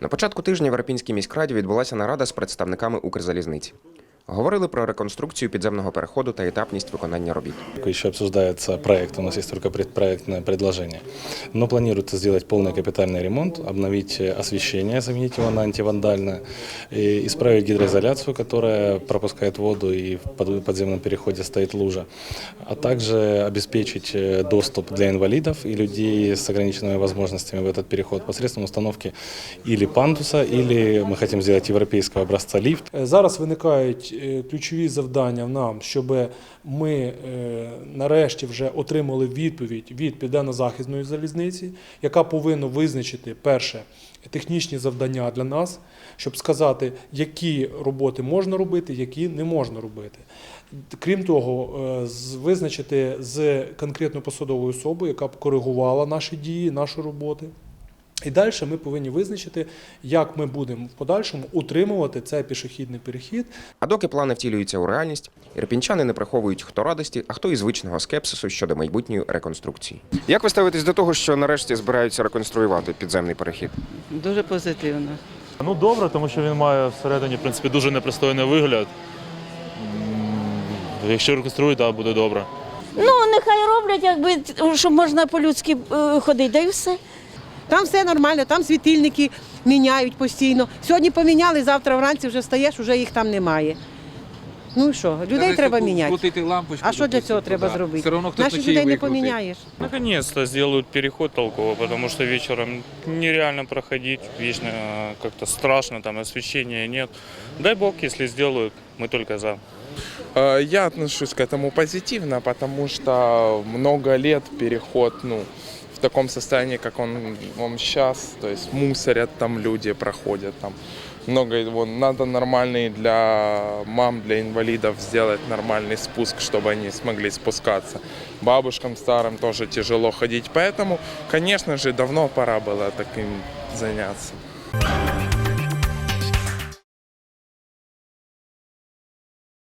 На початку тижня в Рапінській міськраді відбулася нарада з представниками Укрзалізниці. Говорили про реконструкцію підземного переходу та етапність виконання робіт. Еще обсуждается проект, у нас есть только предпроектное предложение. Но планируется сделать полный капитальный ремонт, обновить э, освещение, заменить его на антивандальное, и исправить гидроизоляцию, которая пропускает воду и в под- подземном переходе стоит лужа, а также обеспечить э, доступ для инвалидов и людей с ограниченными возможностями в этот переход посредством установки или пандуса, или мы хотим сделать европейского образца лифт, Е, Зараз виникають е, ключові завдання нам, щоб ми е, нарешті вже отримали відповідь від південно-захисної залізниці, яка повинна визначити перше технічні завдання для нас, щоб сказати, які роботи можна робити, які не можна робити. Крім того, е, визначити з конкретно посадовою особою, яка б коригувала наші дії, нашу роботу. І далі ми повинні визначити, як ми будемо в подальшому утримувати цей пішохідний перехід. А доки плани втілюються у реальність, ірпінчани не приховують хто радості, а хто і звичного скепсису щодо майбутньої реконструкції. Як ви ставитесь до того, що нарешті збираються реконструювати підземний перехід? Дуже позитивно. Ну добре, тому що він має всередині в принципі дуже непристойний вигляд. Якщо реконструють, так буде добре. Ну, нехай роблять, якби щоб можна по-людськи е, ходити, да і все. Там все нормально, там світильники міняють постійно. Сьогодні поміняли, завтра вранці вже встаєш, вже їх там немає. Ну і що, людей треба міняти. Крутити лампочку. А що для допустим, цього треба туди. зробити? Все одно хтось Наших ночей людей не викрутить. поміняєш. Наконец-то сделают переход толково, потому что вечером нереально проходить, вечно э, как-то страшно, там освещения нет. Дай бог, если сделают, мы только за. Э, Я отношусь к этому позитивно, потому что много лет переход, ну, в таком состоянии, как он, он сейчас, то есть мусорят там люди, проходят там. Много его надо нормальный для мам, для инвалидов сделать нормальный спуск, чтобы они смогли спускаться. Бабушкам старым тоже тяжело ходить, поэтому, конечно же, давно пора было таким заняться.